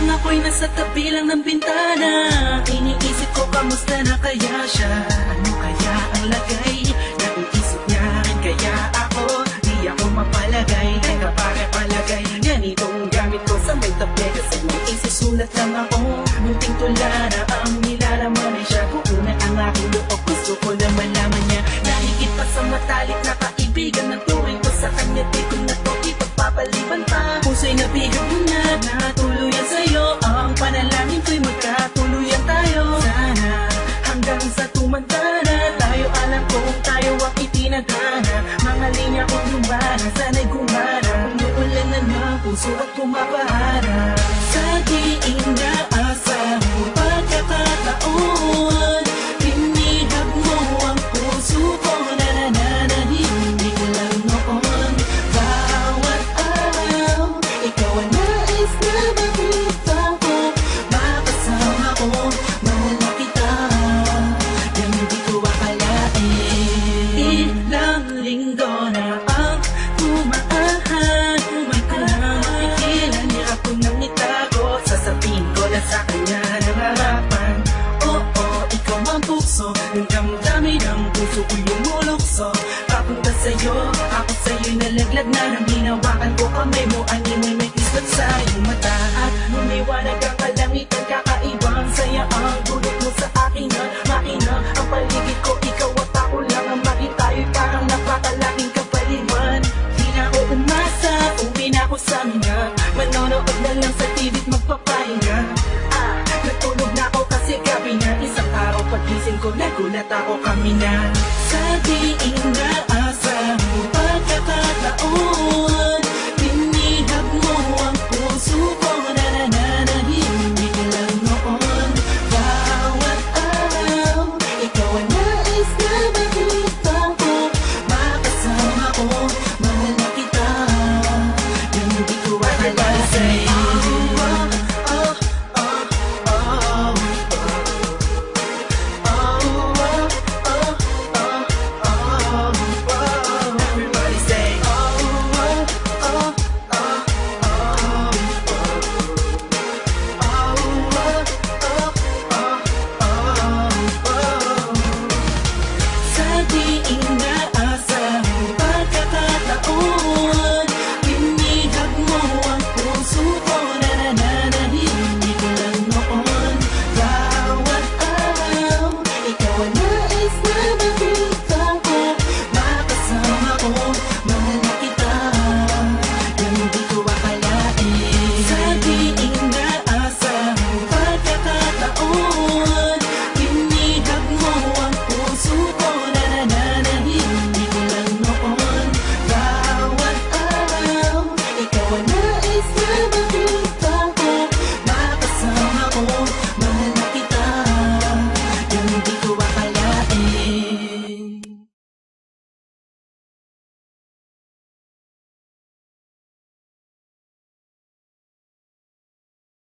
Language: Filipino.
ako'y nasa tabi lang ng bintana Iniisip ko kamusta na kaya siya? Ano kaya ang lagay? Ng isip niya Kaya ako, di ako mapalagay. Teka pare palagay. Ganitong gamit ko sa may tabi. Kasi may isusulat lang ako. Munting tula na ang nilalaman ay siya. Kukunan ang aking loob Gusto ko na malaman niya. Nahigit pa sa matalik na kaibigan Ng tuwing ko sa kanya Di ko na to ipagpapaliban pa. Puso'y nabigyan mo na Natuluyan tumanda na Tayo alam kung tayo ang itinadhana Mga linya kong lumana Sana'y gumana. Umuulan na na Puso at pumapahara. Sa di inaasam ang tukso Ng damdamin ng puso ko lumulukso Papunta sa'yo? Ako sa'yo'y nalaglag na Nang hinawakan ko. Kamay mo Animoy may kislat sa iyong mata. At lumiwanag ang kalangitan Kakaibang saya ang dulot mo sa akin na Makina ang paligid ko Ikaw at ako lang ang maging tayo'y parang napakalaking kapaliwan Di na ako umasa. Uwi na ako sa pagising ko Nagulat ako kami na. Sa di